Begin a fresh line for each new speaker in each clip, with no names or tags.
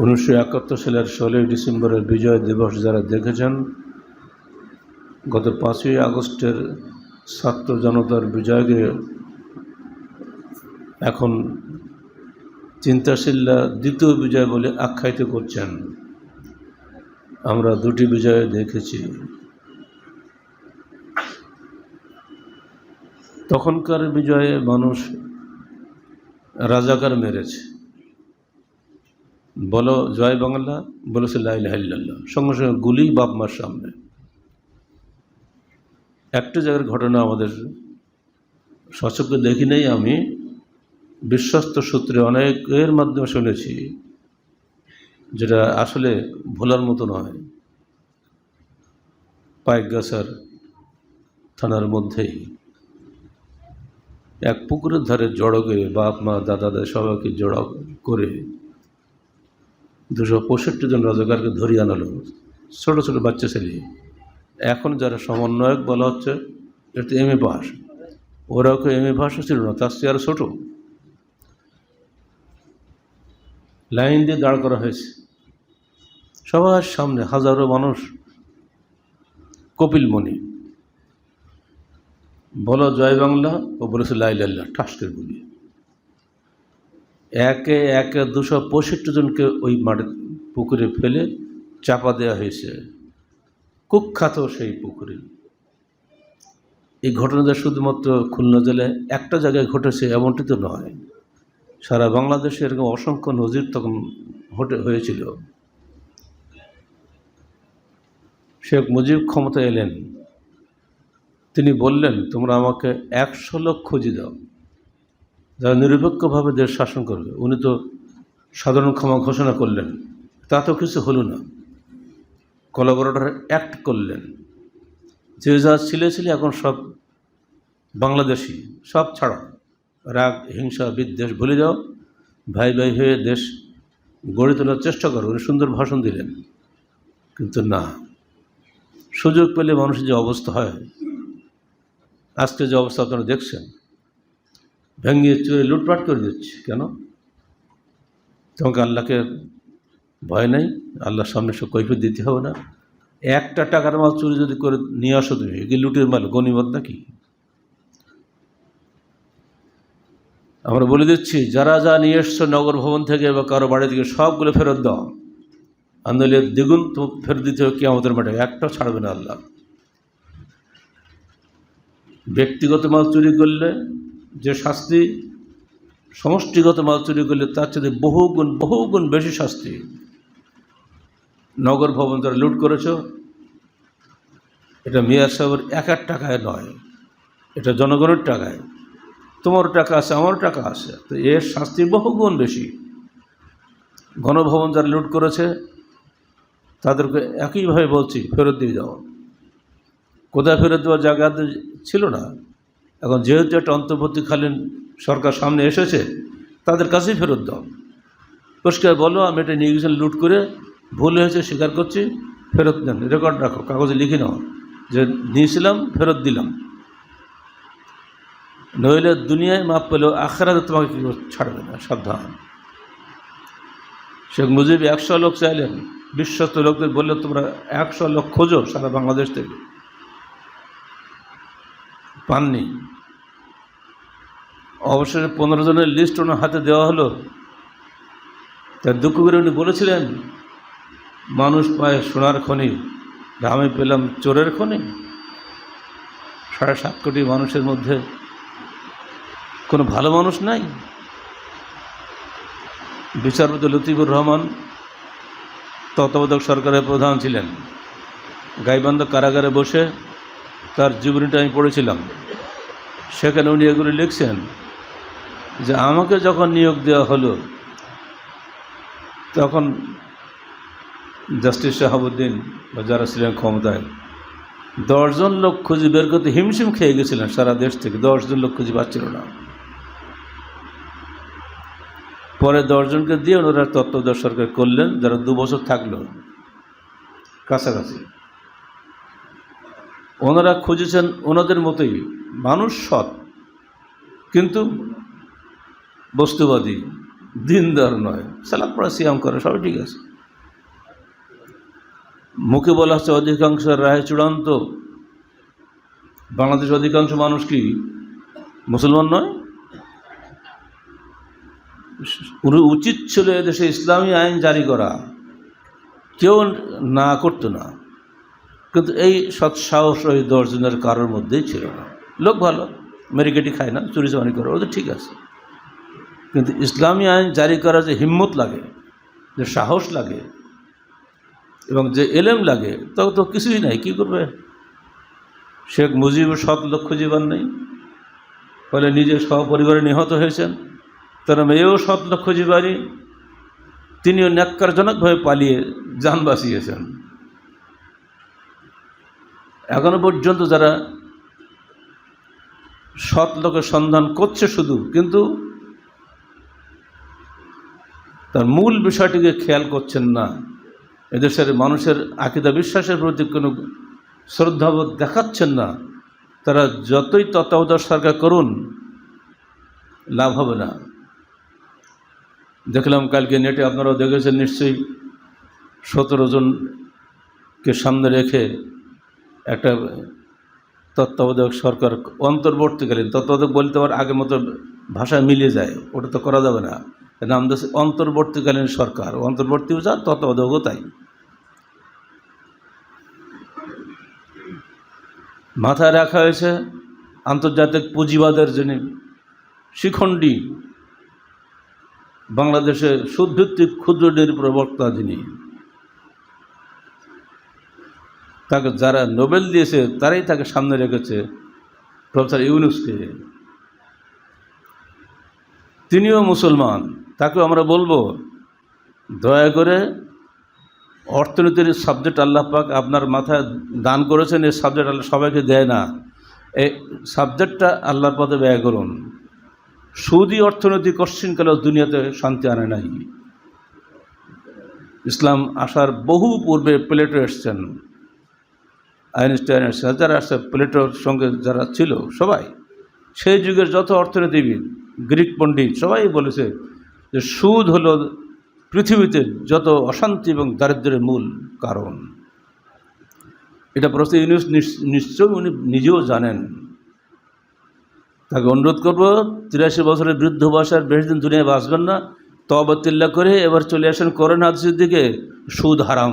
উনিশশো একাত্তর সালের ষোলোই ডিসেম্বরের বিজয় দিবস যারা দেখেছেন, গত পাঁচই আগস্টের ছাত্র জনতার বিজয়কে এখন চিন্তাশীলরা দ্বিতীয় বিজয় বলে আখ্যায়িত করছেন। আমরা দুটি বিজয় দেখেছি। তখনকার বিজয়ে মানুষ রাজাকার মেরেছে। বলো জয় বাংলা বলেছে লাইল্লাহ সঙ্গে সঙ্গে গুলি বাপ মার সামনে। একটা জায়গার ঘটনা আমাদের সচক্ষে দেখি নেই আমি। বিশ্বস্ত সূত্রে অনেকের মাধ্যমে শুনেছি, যেটা আসলে ভোলার মতো নয়। পাইকগাছার থানার মধ্যেই। এক পুকুরের ধারে জড়ো করে বাপ, মা দাদা সবাইকে জড়ো করে দুশো পঁয়ষট্টি জন রাজাকারকে ধরিয়ে আনালো। ছোটো ছোটো বাচ্চা ছেলে। এখন যারা সমন্বয়ক বলা হচ্ছে এটা এম এ পাস। ওরাও কেউ এম এ পাসও ছিল না, তার চেয়ে আরও ছোটো। লাইন দিয়ে দাঁড় করা হয়েছে। সবার সামনে হাজারো মানুষ। কপিলমণি বলো জয় বাংলা ও বলেছে লাইলাল্লাহ ঠাসকের গুলি একে একে দুশো পঁয়ষট্টি জনকে ওই মাঠে, পুকুরে ফেলে চাপা দেওয়া হয়েছে। কুখ্যাত সেই পুকুরে। এই ঘটনাটা শুধুমাত্র খুলনা জেলায় একটা জায়গায় ঘটেছে, এমনটি তো নয়। সারা বাংলাদেশে এরকম অসংখ্য নজির তখন ঘটে হয়েছিল। শেখ মুজিব ক্ষমতা এলেন। তিনি বললেন, তোমরা আমাকে একশো লক্ষ খুঁজে দাও। যারা নিরপেক্ষভাবে দেশ শাসন করবে, উনি তো সাধারণ ক্ষমা ঘোষণা করলেন। তা তো কিছু হলো না। কলাবোরেটর অ্যাক্ট করলেন। যে যা ছিলে ছিলে এখন সব বাংলাদেশি, সব ছাড়া। রাগ, হিংসা, বিদ্বেষ ভুলে যাও। ভাই ভাই হয়ে দেশ গড়ে তোলার চেষ্টা করো। উনি সুন্দর ভাষণ দিলেন। কিন্তু না। সুযোগ পেলে মানুষের যে অবস্থা হয় আজকে যে অবস্থা আপনারা দেখছেন ভেঙে চুরে লুটপাট করে দিচ্ছে। কেন? তোমাকে আল্লাহকে ভয় নেই, আল্লাহর সামনে সব কৈফিয়ত দিতে হবে না। একটা টাকার মাল চুরি যদি করে নিয়ে আসো তুমি এগুলি লুটের মাল, গণিমত নাকি? আমরা বলে দিচ্ছি, যারা যা নিয়ে এসছো নগর ভবন থেকে বা কারও বাড়ি থেকে, সবগুলো ফেরত দাও। আন্দোলনে দ্বিগুণ তো ফেরত দিতে হবে কি আমাদের মাঠে একটাও ছাড়বে না আল্লাহ। ব্যক্তিগত মাল চুরি করলে যে শাস্তি সমষ্টিগত মাল চুরি করলে তার চেয়ে বহুগুণ বহুগুণ বেশি শাস্তি নগর ভবন যারা লুট করেছ, এটা মেয়ার সাহেবের এক এক টাকায় নয়, এটা জনগণের টাকায়। তোমার টাকা আছে আমার টাকা আছে, তো এর শাস্তি বহুগুণ বেশি। গণভবন যারা লুট করেছে, তাদেরকে একইভাবে বলছি, ফেরত দিয়ে যাও। কোথায় ফেরত দেওয়ার জায়গাতে ছিল না। এখন যেহেতু একটা অন্তর্বর্তীকালীন সরকার সামনে এসেছে, তাদের কাছেই ফেরত দাও। পরিষ্কার বলো, আমি এটা নিয়ে গেছিলাম লুট করে ভুল হয়েছে স্বীকার করছি, ফেরত দেন। রেকর্ড রাখো, কাগজে লিখে নাও যে নিয়েছিলাম, ফেরত দিলাম। নইলে দুনিয়ায় মাপ পেলেও আখড়াতে তোমাকে কী ছাড়বে না, সাবধান। শেখ মুজিব একশো লোক চাইলেন, বিশ্বস্ত লোকদের বললে তোমরা একশো লোক খোঁজো সারা বাংলাদেশ থেকে। পাননি। অবশেষে পনেরো জনের লিস্ট ওনার হাতে দেওয়া হলো। তার দুঃখ করে উনি বলেছিলেন, মানুষ পায় সোনার খনি আমি পেলাম চোরের খনি। সাড়ে সাত কোটি মানুষের মধ্যে কোনো ভালো মানুষ নাই। বিচারপতি লতিফুর রহমান তত্ত্বাবধায়ক সরকারের প্রধান ছিলেন। গাইবান্ধ কারাগারে বসে তার জীবনীটা আমি পড়েছিলাম। সেখানে উনি এগুলি লিখছেন যে আমাকে যখন নিয়োগ দেওয়া হলো, তখন জাস্টিস শাহাবুদ্দিন বা যারা ছিলেন ক্ষমতায়, দশজন লোক খুঁজে বের করতে হিমশিম খেয়ে গেছিলেন সারা দেশ থেকে। দশজন লোক খুঁজে পাচ্ছিল না। পরে দশজনকে দিয়ে ওনারা তত্ত্বাবধায়ক সরকার করলেন, যারা দু বছর থাকল, কাছাকাছি। ওনারা খুঁজেছেন ওনাদের মতোই মানুষ সৎ, কিন্তু বস্তুবাদী, দিনদার নয়। সালাদ পড়া, সিয়াম করে, সবই ঠিক আছে। মুখে বলা হচ্ছে অধিকাংশ রায় চূড়ান্ত। বাংলাদেশের অধিকাংশ মানুষ কি মুসলমান নয়? উচিত ছিল এদেশে ইসলামী আইন জারি করা। কেউ না করতো না। কিন্তু এই সৎসাহস ওই দশজনের কারোর মধ্যেই ছিল না। লোক ভালো, মেরিকেটি খায় না চুরি চামারি করে, ওদের ঠিক আছে। কিন্তু ইসলামী আইন জারি করার যে হিম্মত লাগে, যে সাহস লাগে, এবং যে এলেম লাগে, তো তো কিছুই নাই, কী করবে? শেখ মুজিবুর সৎ লক্ষ্য জীবন নেই, ফলে নিজে সহপরিবারে নিহত হয়েছেন, তার মেয়েও সৎ লক্ষ্য জীবানী তিনিও ন্যাক্কারজনকভাবে পালিয়ে যান বাঁচিয়েছেন। এখনও পর্যন্ত যারা সৎ লোকের সন্ধান করছে শুধু, কিন্তু তার মূল বিষয়টিকে খেয়াল করছেন না। এদেশের মানুষের আকিদা বিশ্বাসের প্রতি কোনো শ্রদ্ধাবোধ দেখাচ্ছেন না। তারা যতই তত্ত্বাবধায়ক সরকার করুন, লাভ হবে না। দেখলাম কালকে নেটে আপনারাও দেখেছেন নিশ্চয়ই সতেরো জনকে সামনে রেখে একটা তত্ত্বাবধায়ক সরকার অন্তর্বর্তীকালীন, তত্ত্বাবধায়ক বলতে আবার আগের মতো ভাষা মিলিয়ে যায়, ওটা তো করা যাবে না। নাম দিচ্ছে অন্তর্বর্তীকালীন সরকার। অন্তর্বর্তীও যা তত্ত্বাবধায়কও তাই। মাথায় রাখা হয়েছে আন্তর্জাতিক পুঁজিবাদের যিনি শিখণ্ডী বাংলাদেশে সুদভিত্তিক ক্ষুদ্র ঋণের প্রবক্তা যিনি, তাকে যারা নোবেল দিয়েছে, তারাই তাকে সামনে রেখেছে প্রফেসর ইউনুসকে। তিনিও মুসলমান তাকেও আমরা বলব, দয়া করে অর্থনীতির সাবজেক্ট আল্লাহ পাক আপনার মাথায় দান করেছেন, এই সাবজেক্ট আল্লাহ সবাইকে দেয় না। এই সাবজেক্টটা আল্লাহর পথে ব্যয় করুন। সুদি অর্থনীতি কশ্চিনকালেও দুনিয়াতে শান্তি আনে নাই। ইসলাম আসার বহু পূর্বে প্লেটো এসছেন। আইনস্টাইন এসছে যারা আসছে প্লেটোর সঙ্গে যারা ছিল সবাই, সেই যুগের যত অর্থনীতিবিদ গ্রিক পণ্ডিত সবাই বলেছে যে সুদ হলো পৃথিবীতে যত অশান্তি এবং দারিদ্র্যের মূল কারণ। এটা প্রশ্ন ইউনিস নিশ্চয়ই উনি নিজেও জানেন। তাকে অনুরোধ করব, তিরাশি বছরের বৃদ্ধ বয়সের বেশি দিন দুনিয়ায় বাঁচবেন না তবতিল্লা করে এবার চলে আসেন করেন হাদিসের দিকে, সুদ হারাম।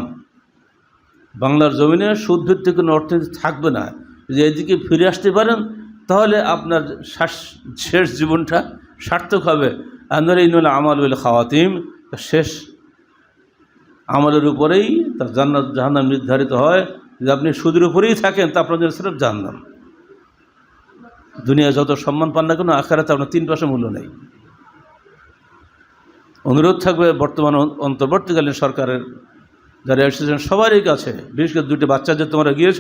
বাংলার জমিনে সুদ ভিত্তিক কোনো অর্থনীতি থাকবে না। যদি এদিকে ফিরে আসতে পারেন তাহলে আপনার শ্বাস শেষ জীবনটা সার্থক হবে। আপনার এই নলে আমাল বলে খাওয়াতিম। শেষ আমলের উপরেই তার জান্নাত, জাহান্নাম নির্ধারিত হয়। যে আপনি সুদের উপরেই থাকেন, তা আপনার জন্য সিরফ জাহান্নাম। দুনিয়া যত সম্মান পান না কেন, আখারাতে আপনার তিন পয়সা মূল্য নেই। অনুরোধ থাকবে বর্তমান অন্তর্বর্তীকালীন সরকারের যারা এসেছেন, সবারই কাছে। বিশেষ করে দুটো বাচ্চা যে তোমরা গিয়েছ,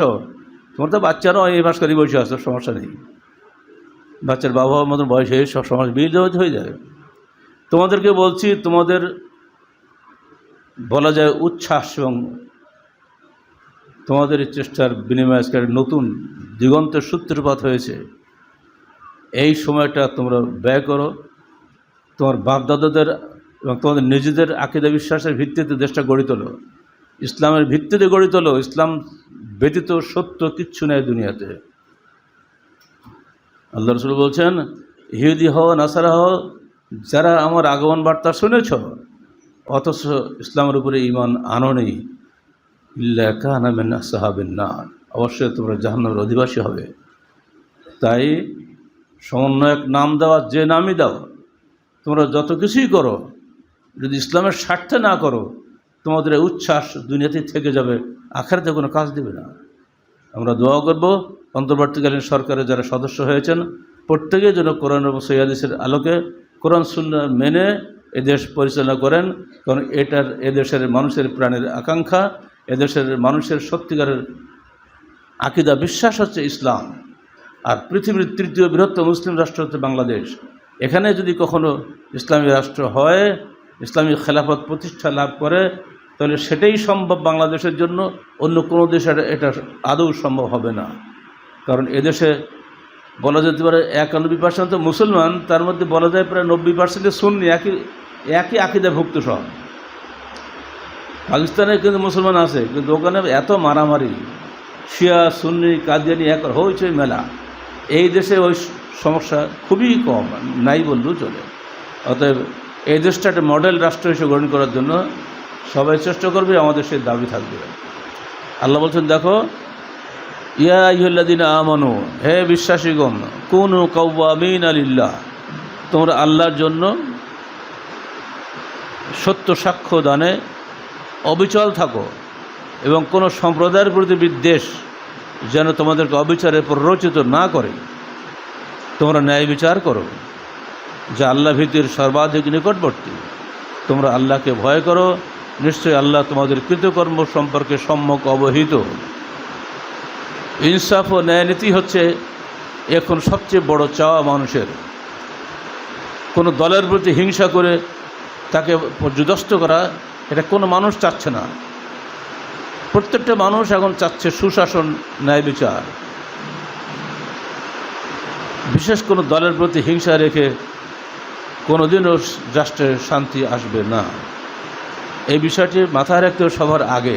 তোমার তো বাচ্চারাও এই ভাস বসে আসো সমস্যা নেই। বাচ্চার বাবা মতন বয়স হয়ে সব সমাজ বিয়ে হয়ে যাবে তোমাদেরকে বলছি, তোমাদের বলা যায় উচ্ছ্বাস এবং তোমাদের চেষ্টার বিনিময় আজকের নতুন দিগন্তের সূত্রপাত হয়েছে। এই সময়টা তোমরা ব্যয় করো। তোমার বাপদাদাদের এবং তোমাদের নিজেদের আকিদা বিশ্বাসের ভিত্তিতে দেশটা গড়ে তোলো। ইসলামের ভিত্তিতে গড়ে তোলো। ইসলাম ব্যতীত সত্য কিচ্ছু নেই দুনিয়াতে। আল্লাহ রসুল বলছেন, ইহুদি হও, নাসারা হও, যারা আমার আগমন বার্তা শুনেছ, অথচ ইসলামের উপরে ইমান আনো নেই ইল্লাকানামেন সাহাবেন না অবশ্যই তোমরা জাহান্নামের অধিবাসী হবে। তাই সমন্বয়ক নাম দেওয়া, যে নামই দাও, তোমরা যত কিছুই করো, যদি ইসলামের স্বার্থে না করো, তোমাদের উচ্ছ্বাস দুনিয়াতেই থেকে যাবে, আখারাতে কোনো কাজ দেবে না। আমরা দোয়া করব। অন্তর্বর্তীকালীন সরকারের যারা সদস্য হয়েছেন প্রত্যেকেই যেন কোরআন এবং সৈয়াদিসের আলোকে কোরআন সুন্না মেনে এদেশ পরিচালনা করেন, কারণ এটার এদেশের মানুষের প্রাণের আকাঙ্ক্ষা এদেশের মানুষের সত্যিকারের আকিদা বিশ্বাস হচ্ছে ইসলাম। আর পৃথিবীর তৃতীয় বৃহত্তম মুসলিম রাষ্ট্র হচ্ছে বাংলাদেশ। এখানে যদি কখনো ইসলামী রাষ্ট্র হয়, ইসলামী খেলাফত প্রতিষ্ঠা লাভ করে তাহলে সেটাই সম্ভব বাংলাদেশের জন্য, অন্য কোনো দেশে এটা আদৌ সম্ভব হবে না। কারণ এদেশে বলা যেতে পারে একানব্বই পার্সেন্ট তো মুসলমান, তার মধ্যে বলা যায় প্রায় নব্বই পার্সেন্টে সুন্নি, একই একই আকিদাভুক্ত সব। পাকিস্তানে কিন্তু মুসলমান আছে, কিন্তু ওখানে এত মারামারি, শিয়া, সুন্নি, কাদিয়ানি এক হয়েছে মেলা। এই দেশে ওই সমস্যা খুবই কম, নাই বললেও চলে। অতএব এই দেশটা একটা মডেল রাষ্ট্র হিসেবে গ্রহণ করার জন্য সবাই চেষ্টা করবে, আমাদের সেই দাবি থাকবে। আল্লাহ বলছেন, দেখো, ইয়া ইহল্লাদিন আমানু, হে বিশ্বাসীগণ, কোন কৌমিন আলিল্লাহ তোমরা আল্লাহর জন্য সত্য সাক্ষ্য দানে অবিচল থাকো এবং কোনো সম্প্রদায়ের প্রতি বিদ্বেষ যেন তোমাদেরকে অবিচারে প্ররোচিত না করে। তোমরা ন্যায় বিচার করো, যা আল্লাহ ভীতির সর্বাধিক নিকটবর্তী। তোমরা আল্লাহকে ভয় করো নিশ্চয়ই আল্লাহ তোমাদের কৃতকর্ম সম্পর্কে সম্যক অবহিত। ইনসাফ ও ন্যায়নীতি হচ্ছে এখন সবচেয়ে বড় চাওয়া মানুষের। কোনো দলের প্রতি হিংসা করে তাকে পর্যদস্ত করা, এটা কোনো মানুষ চাচ্ছে না। প্রত্যেকটা মানুষ এখন চাচ্ছে সুশাসন, ন্যায় বিচার। বিশেষ কোনো দলের প্রতি হিংসা রেখে কোনোদিনও রাষ্ট্রে শান্তি আসবে না। এই বিষয়টি মাথায় রাখতে সবার আগে।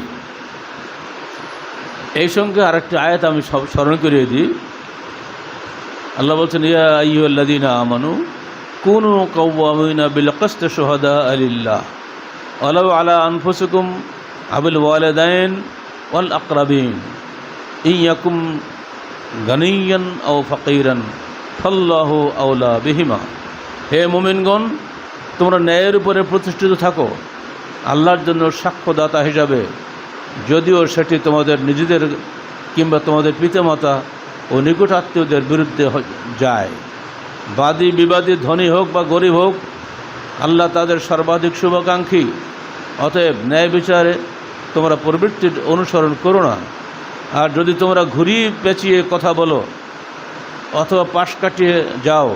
এই সঙ্গে আরেকটি আয়াত আমি সব স্মরণ করিয়ে দিই। আল্লাহ বলছেন, ইয়া আইয়ুল্লাদিনা আমানু, কুনু কওয়ামিনা বিল কস্ত সোহাদা আলিল্লাহ আলাউ আলা আনফুসুকুম আবুল ওয়ালিদাইন ওয়াল আকরাবিন ইয়াকুম গানিয়ান ও ফকিরান, ফল্লাহ আউলা বিহিমা। হে মোমিনগণ, তোমরা ন্যায়ের উপরে প্রতিষ্ঠিত থাকো। আল্লাহর জন্য সাক্ষ্যদাতা হিসাবে, যদিও সেটি তোমাদের নিজেদের কিংবা তোমাদের পিতামাতা ও নিকট আত্মীয়দের বিরুদ্ধে যায়। বাদী, বিবাদী, ধনী হোক বা গরিব হোক, আল্লাহ তাদের সর্বাধিক শুভাকাঙ্ক্ষী। অতএব ন্যায় বিচারে তোমরা প্রবৃত্তির অনুসরণ করো না। আর যদি তোমরা ঘুরিয়ে পেঁচিয়ে কথা বলো অথবা পাশ কাটিয়ে যাও,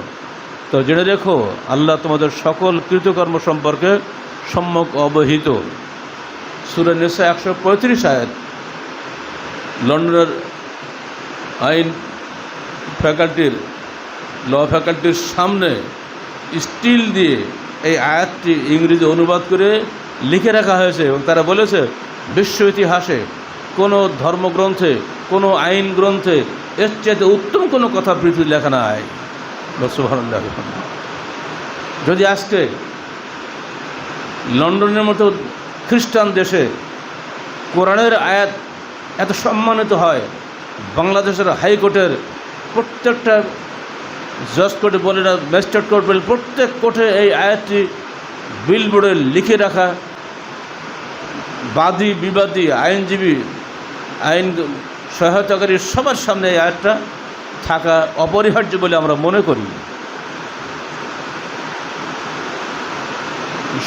তো জেনে রেখো, আল্লাহ তোমাদের সকল কৃতকর্ম সম্পর্কে সম্যক অবহিত। সুরে নেশা একশো পঁয়ত্রিশ আয়াত। লন্ডনের আইন ফ্যাকাল্টির, ল ফ্যাকাল্টির সামনে স্টিল দিয়ে এই আয়াতটি ইংরেজি অনুবাদ করে লিখে রাখা হয়েছে এবং তারা বলেছে, বিশ্ব ইতিহাসে কোনো ধর্মগ্রন্থে, কোনো আইন গ্রন্থে এর চাইতে উত্তম কোনো কথা পৃথিবী লেখা নাই। সুবহানাল্লাহ। যদি আজকে লন্ডনের মতো খ্রিস্টান দেশে কোরআনের আয়াত এত সম্মানিত হয়, বাংলাদেশের হাইকোর্টের প্রত্যেকটা জজ কোর্টে বলে না, ম্যাজিস্ট্রেট কোর্ট বলে, প্রত্যেক কোর্টে এই আয়াতটি বিলবোর্ডে লিখে রাখা। বাদী, বিবাদী, আইনজীবী, আইন সহায়তাকারী সবার সামনে এই আয়াতটা থাকা অপরিহার্য বলে আমরা মনে করি।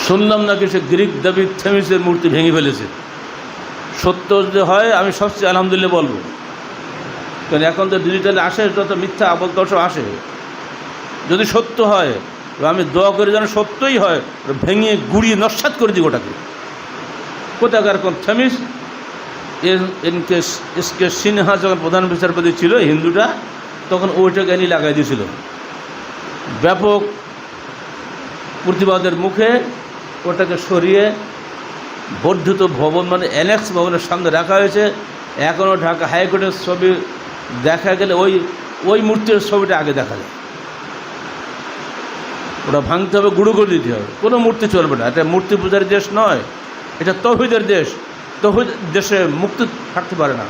শুনলাম নাকি সে গ্রিক দেবী থেমিসের মূর্তি ভেঙে ফেলেছে। সত্য যদি হয়, আমি সবচেয়ে আলহামদুলিল্লাহ বলব। কারণ এখন তো ডিজিটালে আসে যত মিথ্যা আবল আসে। যদি সত্য হয় আমি দোয়া করে যেন সত্যই হয় ভেঙে, গুড়িয়ে, নস্বাত করে দিই ওটাকে। কোথাকার কোন থেমিস? এনকে এসকে সিনহা যখন প্রধান বিচারপতি ছিল হিন্দুটা, তখন ওইটাকে এনে লাগাই দিয়েছিল। ব্যাপক প্রতিবাদের মুখে ওটাকে সরিয়ে বর্ধিত ভবন মানে অ্যানেক্স ভবনের সামনে রাখা হয়েছে। এখনও ঢাকা হাইকোর্টের ছবি দেখা গেলে ওই ওই মূর্তির ছবিটা আগে দেখা যায়। ওটা ভাঙতে হবে, গুঁড়ো করে দিতে হবে। কোনো মূর্তি চলবে না। এটা মূর্তি পূজার দেশ নয়, এটা তহিদের দেশ। তহিদ দেশে মুক্তি থাকতে পারে না।